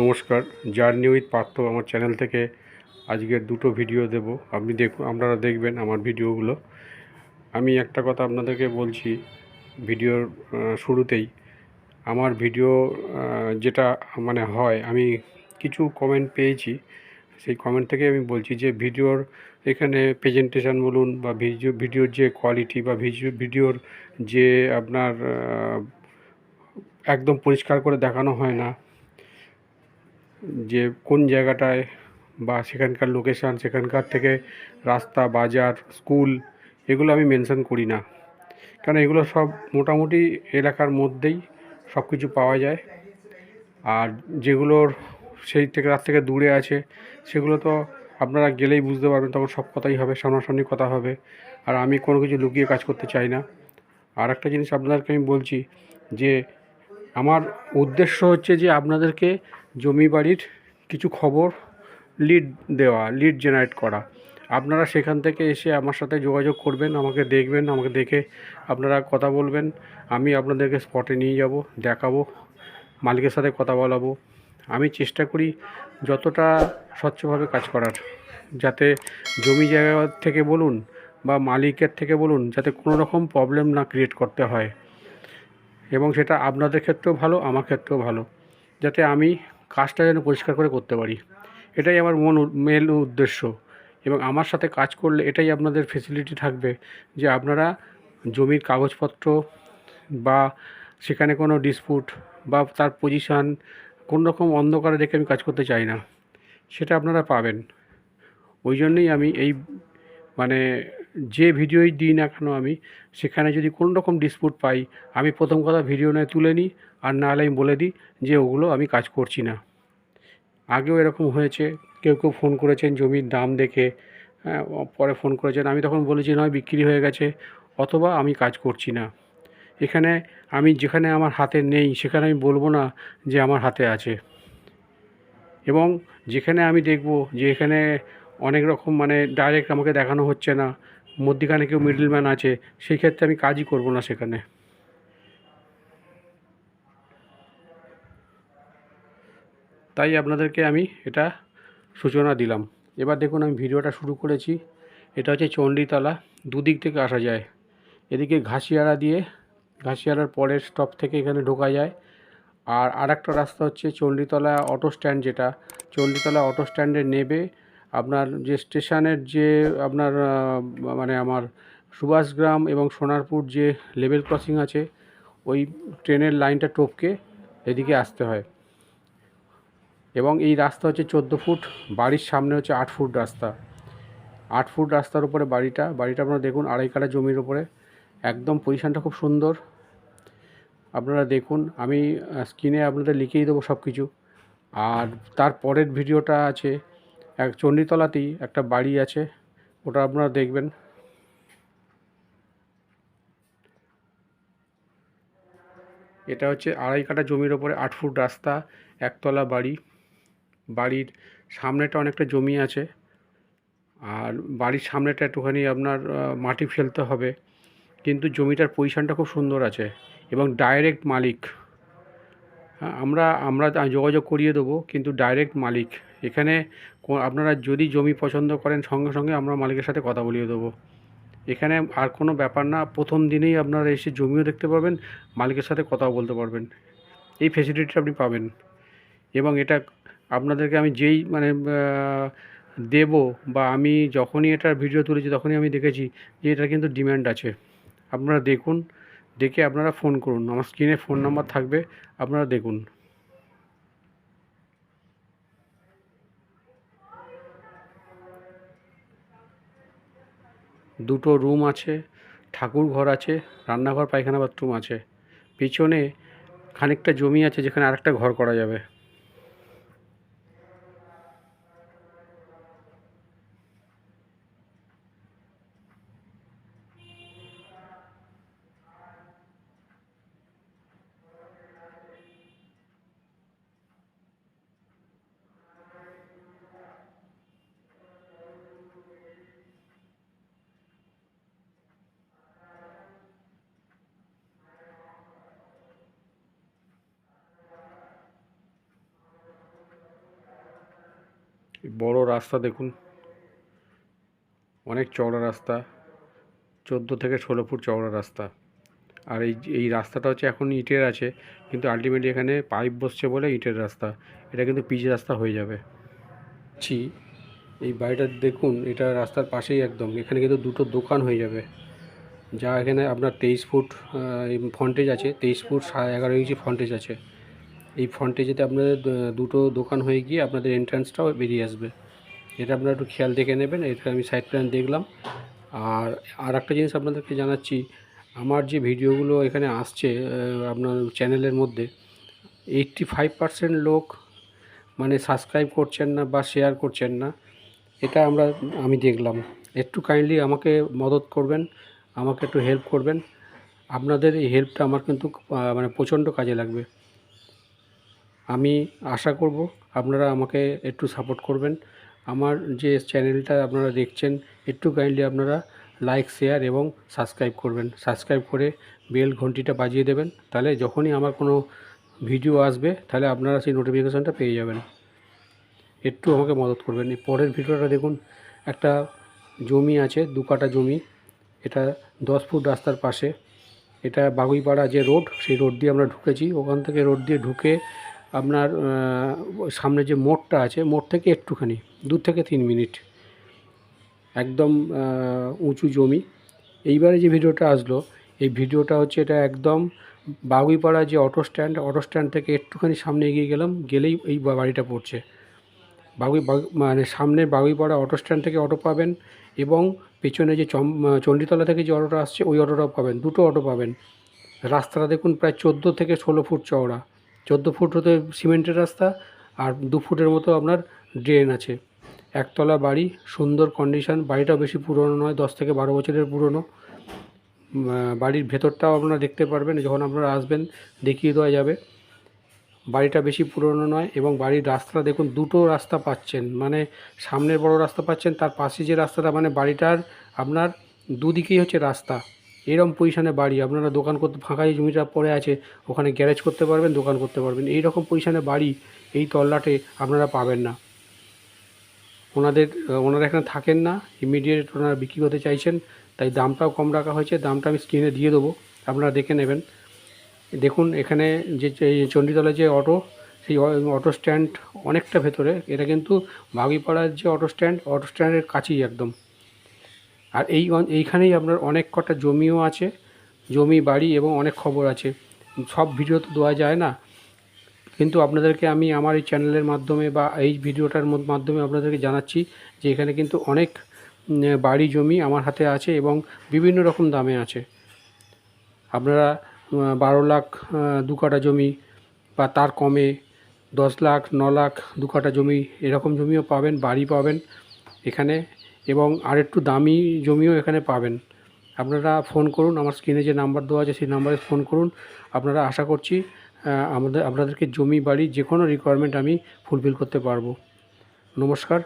নমস্কার, journey with Partha আমার channel থেকে আজকের দুটো ভিডিও দেব। আপনি দেখুন আপনারা দেখবেন আমার ভিডিওগুলো। আমি একটা কথা আপনাদেরকে বলছি ভিডিওর শুরুতেই। আমার ভিডিও যেটা মানে হয়, আমি কিছু কমেন্ট পেয়েছি। সেই কমেন্ট থেকে আমি বলছি যে ভিডিওর এখানে প্রেজেন্টেশন বলুন বা ভিডিও, ভিডিওর যে কোয়ালিটি বা ভিডিও ভিডিওর যে আপনার একদম পরিষ্কার করে দেখানো হয় না যে কোন জায়গাটায় বা সেখানকার লোকেশান সেখানকার থেকে রাস্তা, বাজার স্কুল এগুলো আমি মেনশন করি না। কারণ এগুলো সব মোটামুটি এলাকার মধ্যেই সব কিছু পাওয়া যায়। আর যেগুলোর সেই থেকে রাত থেকে দূরে আছে, সেগুলো তো আপনারা গেলেই বুঝতে পারবেন তখন সব কথাই হবে, সামনাসামনি কথা হবে। আর আমি কোনো কিছু লুকিয়ে কাজ করতে চাই না। আর একটা জিনিস আপনাদেরকে আমি বলছি যে আমার উদ্দেশ্য হচ্ছে যে আপনাদেরকে জমি বাড়ির কিছু খবর লিড দেওয়া লিড জেনারেট করা। আপনারা সেখান থেকে এসে আমার সাথে যোগাযোগ করবেন, আমাকে দেখবেন, আমাকে দেখে আপনারা কথা বলবেন। আমি আপনাদেরকে স্পটে নিয়ে যাব, দেখাবো, মালিকের সাথে কথা বলাবো। আমি চেষ্টা করি যতটা স্বচ্ছভাবে কাজ করার, যাতে জমি জায়গা থেকে বলুন বা মালিকের থেকে বলুন, যাতে কোনো রকম প্রবলেম না ক্রিয়েট করতে হয়। এবং সেটা আপনাদের ক্ষেত্রেও ভালো, আমার ক্ষেত্রেও ভালো, যাতে আমি কাজটা যেন পরিষ্কার করে করতে পারি। এটাই আমার মন মেল উদ্দেশ্য। এবং আমার সাথে কাজ করলে এটাই আপনাদের ফেসিলিটি থাকবে যে আপনারা জমির কাগজপত্র বা সেখানে কোনো ডিসপুট বা তার পজিশান কোন রকম অন্ধকারে দেখে আমি কাজ করতে চাই না, সেটা আপনারা পাবেন। ওই জন্যই আমি এই মানে যে ভিডিওই দিই না কেন আমি, সেখানে যদি কোনো রকম ডিসপুট পাই, আমি প্রথম কথা ভিডিও নয় তুলে নিই, আর নাহলে আমি বলে দিই যে ওগুলো আমি কাজ করছি না। আগেও এরকম হয়েছে, কেউ কেউ ফোন করেছেন জমির দাম দেখে হ্যাঁ পরে ফোন করেছেন, আমি তখন বলেছি নয়, বিক্রি হয়ে গেছে, অথবা আমি কাজ করছি না। এখানে আমি যেখানে আমার হাতে নেই, সেখানে আমি বলব না যে আমার হাতে আছে। এবং যেখানে আমি দেখব যে এখানে অনেক রকম মানে ডাইরেক্ট আমাকে দেখানো হচ্ছে না। মধ্যিখানে কেউ মিডলম্যান আছে সেই ক্ষেত্রে আমি কাজই করব না সেখানে। তাই আপনাদেরকে আমি এটা সূচনা দিলাম। এবার দেখুন আমি ভিডিওটা শুরু করেছি। এটা হচ্ছে চণ্ডীতলা, দুদিক থেকে আসা যায়। এদিকে ঘাসিয়ারা দিয়ে ঘাসিয়ারার পরের স্টপ থেকে এখানে ঢোকা যায়। আর আরেকটা রাস্তা হচ্ছে চণ্ডীতলা অটো স্ট্যান্ড যেটা। চণ্ডীতলা অটো স্ট্যান্ডে নেবে আপনার যে স্টেশনের যে আপনার মানে আমার সুভাষগ্রাম এবং সোনারপুর যে লেভেল ক্রসিং আছে, ওই ট্রেনের লাইনটা টপকে এদিকে আসতে হয়। এবং এই রাস্তা হচ্ছে চোদ্দ ফুট, বাড়ির সামনে হচ্ছে আট ফুট রাস্তা। আট ফুট রাস্তার উপরে বাড়িটা বাড়িটা আপনারা দেখুন আড়াই কাঠা জমির উপরে। একদম পজিশানটা খুব সুন্দর। আপনারা দেখুন, আমি স্ক্রিনে আপনাদের লিখেই দেবো সব কিছু আর তার পরের ভিডিওটা আছে এক চণ্ডীতলাতেই একটা বাড়ি আছে ওটা আপনারা দেখবেন। এটা হচ্ছে আড়াই কাঠা জমির ওপরে আট ফুট রাস্তা একতলা বাড়ি। বাড়ির সামনেটা অনেকটা জমি আছে আর বাড়ির সামনেটা একটুখানি আপনার মাটি ফেলতে হবে। কিন্তু জমিটার পজিশানটা খুব সুন্দর আছে এবং ডাইরেক্ট মালিক। হ্যাঁ, আমরা আমরা যোগাযোগ করিয়ে দেবো কিন্তু ডাইরেক্ট মালিক। এখানে আপনারা যদি জমি পছন্দ করেন, সঙ্গে সঙ্গে আমরা মালিকের সাথে কথা বলিয়ে দেবো। এখানে আর কোনো ব্যাপার না, প্রথম দিনেই আপনারা এসে জমিও দেখতে পাবেন মালিকের সাথে কথাও বলতে পারবেন। এই ফেসিলিটিটা আপনি পাবেন। এবং এটা আপনাদেরকে আমি যেই মানে দেব বা আমি যখনই এটার ভিডিও তুলেছি, তখনই আমি দেখেছি যে এটার কিন্তু ডিম্যান্ড আছে। আপনারা দেখুন, দেখে আপনারা ফোন করুন। আমার স্ক্রিনে ফোন নাম্বার থাকবে, আপনারা দেখুন। দুটো রুম আছে, ঠাকুর ঘর আছে, রান্নাঘর, পায়খানা, বাথরুম আছে। পিছনে খানিকটা জমি আছে যেখানে আরেকটা ঘর করা যাবে। বড় রাস্তা দেখুন। অনেক চওড়া রাস্তা, চোদ্দ থেকে ষোলো ফুট চওড়া রাস্তা। আর এই এই রাস্তাটা হচ্ছে এখন ইটের আছে, কিন্তু আলটিমেটলি এখানে পাইপ বসছে বলে ইটের রাস্তা। এটা কিন্তু পিচ রাস্তা হয়ে যাবে। ছি, এই বাড়িটা দেখুন, এটা রাস্তার পাশেই একদম। এখানে কিন্তু দুটো দোকান হয়ে যাবে। যা এখানে আপনার তেইশ ফুট ফ্রন্টেজ আছে, তেইশ ফুট সাড়ে এগারো ইঞ্চি ফ্রন্টেজ আছে। এই ফ্রন্টেজেতে আপনাদের দুটো দোকান হয়ে গিয়ে আপনাদের এন্ট্রান্সটাও বেরিয়ে আসবে। এটা আপনারা একটু খেয়াল দেখে নেবেন, এটা আমি সাইড প্ল্যান দেখলাম। আর আর একটা জিনিস আপনাদেরকে জানাচ্ছি, আমার যে ভিডিওগুলো এখানে আসছে আপনার চ্যানেলের মধ্যে এইট্টি ফাইভ লোক মানে সাবস্ক্রাইব করছেন না বা শেয়ার করছেন না, এটা আমরা, আমি দেখলাম। একটু কাইন্ডলি আমাকে মদত করবেন, আমাকে একটু হেল্প করবেন। আপনাদের এই হেল্পটা আমার কিন্তু মানে প্রচণ্ড কাজে লাগবে। আমি আশা করব আপনারা আমাকে একটু সাপোর্ট করবেন। আমার যে চ্যানেলটা আপনারা দেখছেন, একটু কাইন্ডলি আপনারা লাইক শেয়ার এবং সাবস্ক্রাইব করবেন। সাবস্ক্রাইব করে বেল ঘন্টিটা বাজিয়ে দেবেন, তাহলে যখনই আমার কোনো ভিডিও আসবে, তাহলে আপনারা সেই নোটিফিকেশানটা পেয়ে যাবেন। একটু আমাকে মদত করবেন। পরের ভিডিওটা দেখুন, একটা জমি আছে, দু কাটা জমি। এটা দশ ফুট রাস্তার পাশে। এটা বাগুইপাড়া যে রোড সেই রোড দিয়ে আমরা ঢুকেছি। ওখান থেকে রোড দিয়ে ঢুকে আপনার সামনে যে মোড়টা আছে, মোড় থেকে একটুখানি, দু থেকে তিন মিনিট। একদম উঁচু জমি। এইবারে যে ভিডিওটা আসলো, এই ভিডিওটা হচ্ছে এটা একদম বাগুইপাড়া যে অটো স্ট্যান্ড অটো স্ট্যান্ড থেকে একটুখানি সামনে এগিয়ে গেলাম, গেলেই এই বাড়িটা পড়ছে। বাগুই, বাগ- মানে সামনে বাগুইপাড়া অটো স্ট্যান্ড থেকে অটো পাবেন এবং পেছনে যে চণ্ডীতলা থেকে যে অটোটা আসছে, ওই অটোটাও পাবেন, দুটো অটো পাবেন। রাস্তাটা দেখুন প্রায় চোদ্দ থেকে ষোলো ফুট চওড়া। চোদ্দ ফুট হতে সিমেন্টের রাস্তা আর দু ফুটের মতো আপনার ড্রেন আছে। একতলা বাড়ি, সুন্দর কন্ডিশন বাড়িটাও বেশি পুরনো নয়, দশ থেকে বারো বছরের পুরনো। বাড়ির ভেতরটাও আপনারা দেখতে পারবেন, যখন আপনারা আসবেন, দেখিয়ে দেওয়া যাবে। বাড়িটা বেশি পুরনো নয় এবং বাড়ির রাস্তা দেখুন, দুটো রাস্তা পাচ্ছেন। মানে সামনের বড় রাস্তা পাচ্ছেন, তার পাশে যে রাস্তাটা মানে বাড়িটার আপনার দুদিকেই হচ্ছে রাস্তা। এরম পজিশানে বাড়ি। আপনারা দোকান করতে ফাঁকা যে জমিটা পড়ে আছে, ওখানে গ্যারেজ করতে পারবেন, দোকান করতে পারবেন। এই রকম পজিশানে বাড়ি, এই তল্লাটে আপনারা পাবেন না। ওনাদের ওনারা এখানে থাকেন না ইমিডিয়েট ওনারা বিক্রি করতে চাইছেন, তাই দামটাও কম রাখা হয়েছে। দামটা আমি স্ক্রিনে দিয়ে দেবো, আপনারা দেখে নেবেন। দেখুন, এখানে যে যে চণ্ডীতলা যে অটো সেই অটো স্ট্যান্ড অনেকটা ভেতরে। এটা কিন্তু বাগুইপাড়ার যে অটো স্ট্যান্ড অটো স্ট্যান্ডের কাছেই একদম। আর এই এইখানেই আপনার অনেক কটা জমিও আছে, জমি, বাড়ি এবং অনেক খবর আছে। সব ভিডিও তো দেওয়া যায় না। কিন্তু আপনাদেরকে আমি আমার এই চ্যানেলের মাধ্যমে বা এই ভিডিওটার মাধ্যমে আপনাদেরকে জানাচ্ছি যে এখানে কিন্তু অনেক বাড়ি, জমি আমার হাতে আছে এবং বিভিন্ন রকম দামে আছে। আপনারা বারো লাখ দু কাঠা জমি বা তার কমে দশ লাখ, ন লাখ, দু কাঠা জমি এরকম জমিও পাবেন, বাড়ি পাবেন। এখানে এবং আর একটু দামি জমিও এখানে পাবেন। আপনারা ফোন করুন, আমার স্ক্রিনে যে নাম্বার দেওয়া আছে সেই নাম্বারে ফোন করুন। আপনারা আশা করছি আমাদের, আপনাদেরকে জমি, বাড়ি যে কোনো রিকোয়ারমেন্ট আমি ফুলফিল করতে পারব। নমস্কার।